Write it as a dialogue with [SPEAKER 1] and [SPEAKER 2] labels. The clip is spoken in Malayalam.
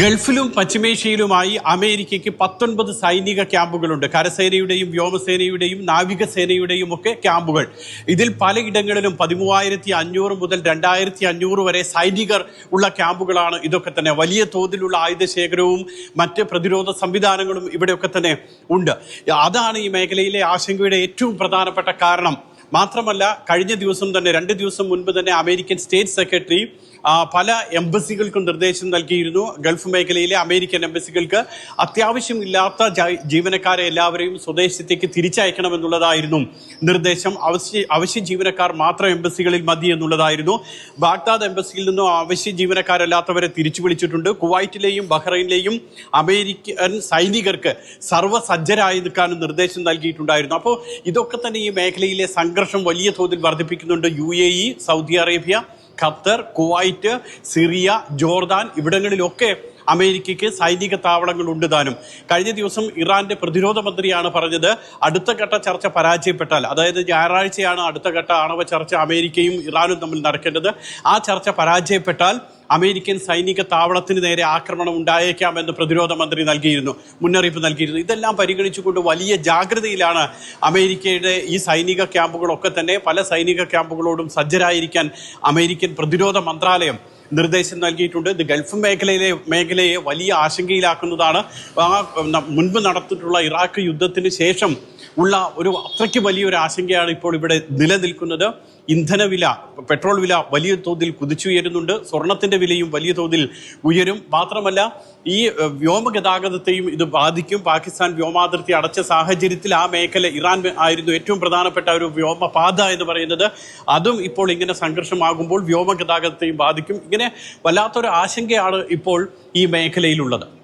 [SPEAKER 1] ഗൾഫിലും പശ്ചിമേഷ്യയിലുമായി അമേരിക്കയ്ക്ക് പത്തൊൻപത് സൈനിക ക്യാമ്പുകളുണ്ട്. കരസേനയുടെയും വ്യോമസേനയുടെയും നാവികസേനയുടെയും ഒക്കെ ക്യാമ്പുകൾ. ഇതിൽ പലയിടങ്ങളിലും പതിമൂവായിരത്തി അഞ്ഞൂറ് മുതൽ രണ്ടായിരത്തി അഞ്ഞൂറ് വരെ സൈനികർ ഉള്ള ക്യാമ്പുകളാണ് ഇതൊക്കെ തന്നെ. വലിയ തോതിലുള്ള ആയുധ ശേഖരവും മറ്റ് പ്രതിരോധ സംവിധാനങ്ങളും ഇവിടെയൊക്കെ തന്നെ ഉണ്ട്. അതാണ് ഈ മേഖലയിലെ ആശങ്കയുടെ ഏറ്റവും പ്രധാനപ്പെട്ട കാരണം. മാത്രമല്ല കഴിഞ്ഞ ദിവസം തന്നെ രണ്ട് ദിവസം മുൻപ് തന്നെ അമേരിക്കൻ സ്റ്റേറ്റ് സെക്രട്ടറി പല എംബസികൾക്കും നിർദ്ദേശം നൽകിയിരുന്നു. ഗൾഫ് മേഖലയിലെ അമേരിക്കൻ എംബസികൾക്ക് അത്യാവശ്യമില്ലാത്ത ജീവനക്കാരെ എല്ലാവരെയും സ്വദേശത്തേക്ക് തിരിച്ചയക്കണമെന്നുള്ളതായിരുന്നു നിർദ്ദേശം. അവശ്യ അവശ്യ ജീവനക്കാർ മാത്രം എംബസികളിൽ മതി എന്നുള്ളതായിരുന്നു. ബാഗ്ദാദ് എംബസിയിൽ നിന്നും അവശ്യ ജീവനക്കാരല്ലാത്തവരെ തിരിച്ചു വിളിച്ചിട്ടുണ്ട്. കുവൈറ്റിലെയും ബഹ്റൈനിലെയും അമേരിക്കൻ സൈനികർക്ക് സർവസജ്ജരായി നിൽക്കാനും നിർദ്ദേശം നൽകിയിട്ടുണ്ടായിരുന്നു. അപ്പോൾ ഇതൊക്കെ തന്നെ ഈ മേഖലയിലെ സംഘർഷം വലിയ തോതിൽ വർദ്ധിപ്പിക്കുന്നുണ്ട് U A E Saudi Arabia Qatar Kuwait Syria Jordan ഇവിടങ്ങളിലൊക്കെ അമേരിക്കയ്ക്ക് സൈനിക താവളങ്ങൾ ഉണ്ട് താനും. കഴിഞ്ഞ ദിവസം ഇറാന്റെ പ്രതിരോധ മന്ത്രിയാണ് പറഞ്ഞത് അടുത്ത ഘട്ട ചർച്ച പരാജയപ്പെട്ടാൽ അതായത് ഞായറാഴ്ചയാണ് അടുത്ത ഘട്ട ആണവ ചർച്ച അമേരിക്കയും ഇറാനും തമ്മിൽ നടക്കേണ്ടത്. ആ ചർച്ച പരാജയപ്പെട്ടാൽ അമേരിക്കൻ സൈനിക താവളത്തിന് നേരെ ആക്രമണം ഉണ്ടായേക്കാമെന്ന് പ്രതിരോധ മന്ത്രി നൽകിയിരുന്നു. മുന്നറിയിപ്പ് നൽകിയിരുന്നു. ഇതെല്ലാം പരിഗണിച്ചുകൊണ്ട് വലിയ ജാഗ്രതയിലാണ് അമേരിക്കയുടെ ഈ സൈനിക ക്യാമ്പുകളൊക്കെ തന്നെ പല സൈനിക ക്യാമ്പുകളോടും സജ്ജരായിരിക്കാൻ അമേരിക്കൻ പ്രതിരോധ മന്ത്രാലയം നിർദ്ദേശം നൽകിയിട്ടുണ്ട്. ഇത് ഗൾഫ് മേഖലയിലെ മേഖലയെ വലിയ ആശങ്കയിലാക്കുന്നതാണ്. ആ മുൻപ് നടത്തിയിട്ടുള്ള ഇറാഖ് യുദ്ധത്തിന് ശേഷം ഉള്ള ഒരു അത്രയ്ക്ക് വലിയൊരു ആശങ്കയാണ് ഇപ്പോൾ ഇവിടെ നിലനിൽക്കുന്നത്. ഇന്ധനവില പെട്രോൾ വില വലിയ തോതിൽ കുതിച്ചുയരുന്നുണ്ട്. സ്വർണത്തിന്റെ വിലയും വലിയ തോതിൽ ഉയരും. മാത്രമല്ല ഈ വ്യോമ വ്യോമഗതാഗതത്തെയും ഇത് ബാധിക്കും. പാകിസ്ഥാൻ വ്യോമാതിർത്തി അടച്ച സാഹചര്യത്തിൽ ആ മേഖല ഇറാൻ ആയിരുന്നു ഏറ്റവും പ്രധാനപ്പെട്ട ഒരു വ്യോമപാത എന്ന് പറയുന്നത്. അതും ഇപ്പോൾ ഇങ്ങനെ സംഘർഷമാകുമ്പോൾ വ്യോമഗതാഗതത്തെയും ബാധിക്കും. ഇങ്ങനെ വല്ലാത്തൊരു ആശങ്കയാണ് ഇപ്പോൾ ഈ മേഖലയിലുള്ളത്.